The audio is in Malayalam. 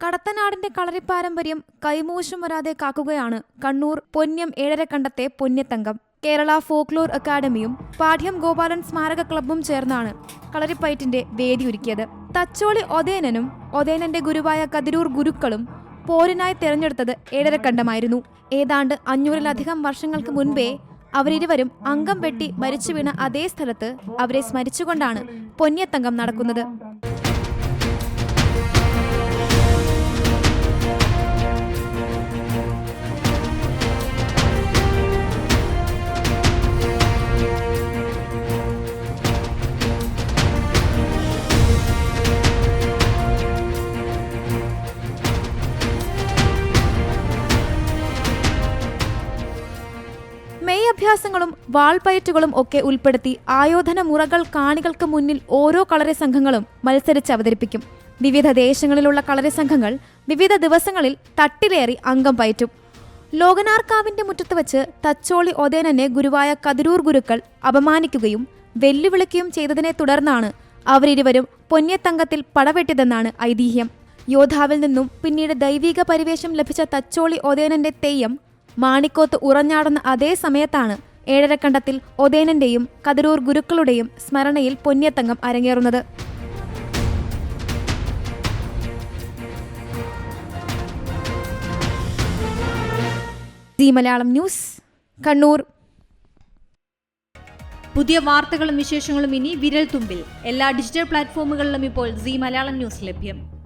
കടത്തനാടിന്റെ കളരി പാരമ്പര്യം കൈമോശം വരാതെ കാക്കുകയാണ് കണ്ണൂർ പൊന്നം ഏഴരക്കണ്ടത്തെ പൊന്നത്തങ്കം കേരള ഫോക്ലോർ അക്കാദമിയും പാഠ്യം ഗോപാലൻ സ്മാരക ക്ലബ്ബും ചേർന്നാണ് കളരിപ്പയറ്റിന്റെ വേദിയൊരുക്കിയത് തച്ചോളി ഒതേനനും ഒതേനന്റെ ഗുരുവായ കതിരൂർ ഗുരുക്കളും പോരിനായി തിരഞ്ഞെടുത്തത് ഏഴരക്കണ്ടമായിരുന്നു ഏതാണ്ട് അഞ്ഞൂറിലധികം വർഷങ്ങൾക്ക് മുൻപേ അവരിരുവരും അംഗം വെട്ടി മരിച്ചു വീണ അതേ സ്ഥലത്ത് അവരെ സ്മരിച്ചുകൊണ്ടാണ് പൊന്യത്തങ്കം നടക്കുന്നത്. മെയ് അഭ്യാസങ്ങളും വാൾപയറ്റുകളും ഒക്കെ ഉൾപ്പെടുത്തി ആയോധന മുറകൾ കാണികൾക്ക് മുന്നിൽ ഓരോ കളരി സംഘങ്ങളും മത്സരിച്ച് അവതരിപ്പിക്കും. വിവിധ ദേശങ്ങളിലുള്ള കളരി സംഘങ്ങൾ വിവിധ ദിവസങ്ങളിൽ തട്ടിലേറി അംഗം പയറ്റും. ലോകനാർക്കാവിന്റെ മുറ്റത്ത് വച്ച് തച്ചോളി ഒതേനനെ ഗുരുവായ കതിരൂർ ഗുരുക്കൾ അപമാനിക്കുകയും വെല്ലുവിളിക്കുകയും ചെയ്തതിനെ തുടർന്നാണ് അവരിരുവരും പൊന്നിയത്തങ്കത്തിൽ പടവെട്ടിയതെന്നാണ് ഐതിഹ്യം. യോദ്ധാവിൽ നിന്നും പിന്നീട് ദൈവിക പരിവേഷം ലഭിച്ച തച്ചോളി ഒതേനന്റെ തെയ്യം മാണിക്കോത്ത് ഉറഞ്ഞാടുന്ന അതേ സമയത്താണ് ഏഴരക്കണ്ടത്തിൽ ഒതേനന്റെയും കതിരൂർ ഗുരുക്കളുടെയും സ്മരണയിൽ പൊന്നിയത്തങ്കം അരങ്ങേറുന്നത്. മലയാളം ന്യൂസ് കണ്ണൂർ. പുതിയ വാർത്തകളും വിശേഷങ്ങളും ഇനി വിരൽ തുമ്പിൽ എല്ലാ ഡിജിറ്റൽ പ്ലാറ്റ്ഫോമുകളിലും ഇപ്പോൾ സി മലയാളം ന്യൂസ് ലഭ്യം.